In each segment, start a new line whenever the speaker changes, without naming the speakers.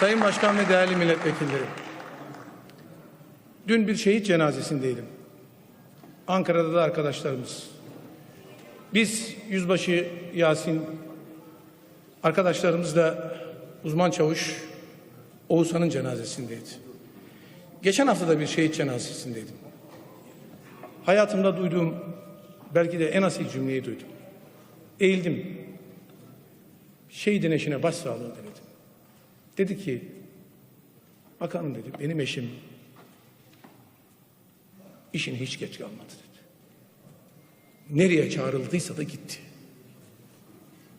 Sayın Başkan ve değerli milletvekilleri. Dün bir şehit cenazesindeydim. Ankara'da da arkadaşlarımız. Biz Yüzbaşı Yasin arkadaşlarımızla uzman çavuş Oğuzhan'ın cenazesindeydi. Geçen hafta da bir şehit cenazesindeydim. Hayatımda duyduğum belki de en asil cümleyi duydum. Eğildim. Şehidin eşine başsağlığı diledim. Dedi ki, bakanım dedi, benim eşim işine hiç geç kalmadı dedi. Nereye çağrıldıysa da gitti.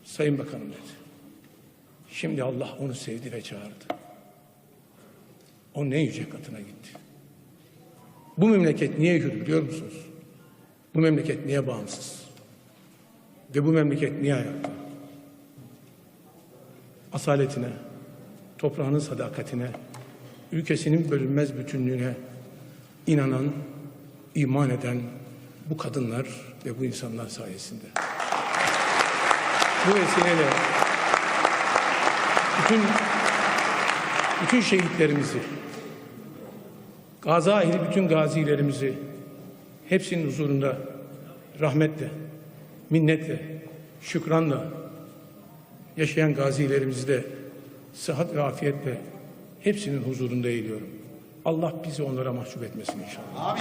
Sayın Bakanım dedi. Şimdi Allah onu sevdi ve çağırdı. O ne yüce katına gitti. Bu memleket niye hür biliyor musunuz? Bu memleket niye bağımsız? Ve bu memleket niye ayakta? Asaletine, toprağının sadakatine, ülkesinin bölünmez bütünlüğüne inanan, iman eden bu kadınlar ve bu insanlar sayesinde. Bu vesileyle bütün bütün şehitlerimizi, Gaza ehli bütün gazilerimizi hepsinin huzurunda rahmetle, minnetle, şükranla yaşayan gazilerimizi de sıhhat ve afiyetle hepsinin huzurunda eğiliyorum. Allah bizi onlara mahcup etmesin inşallah.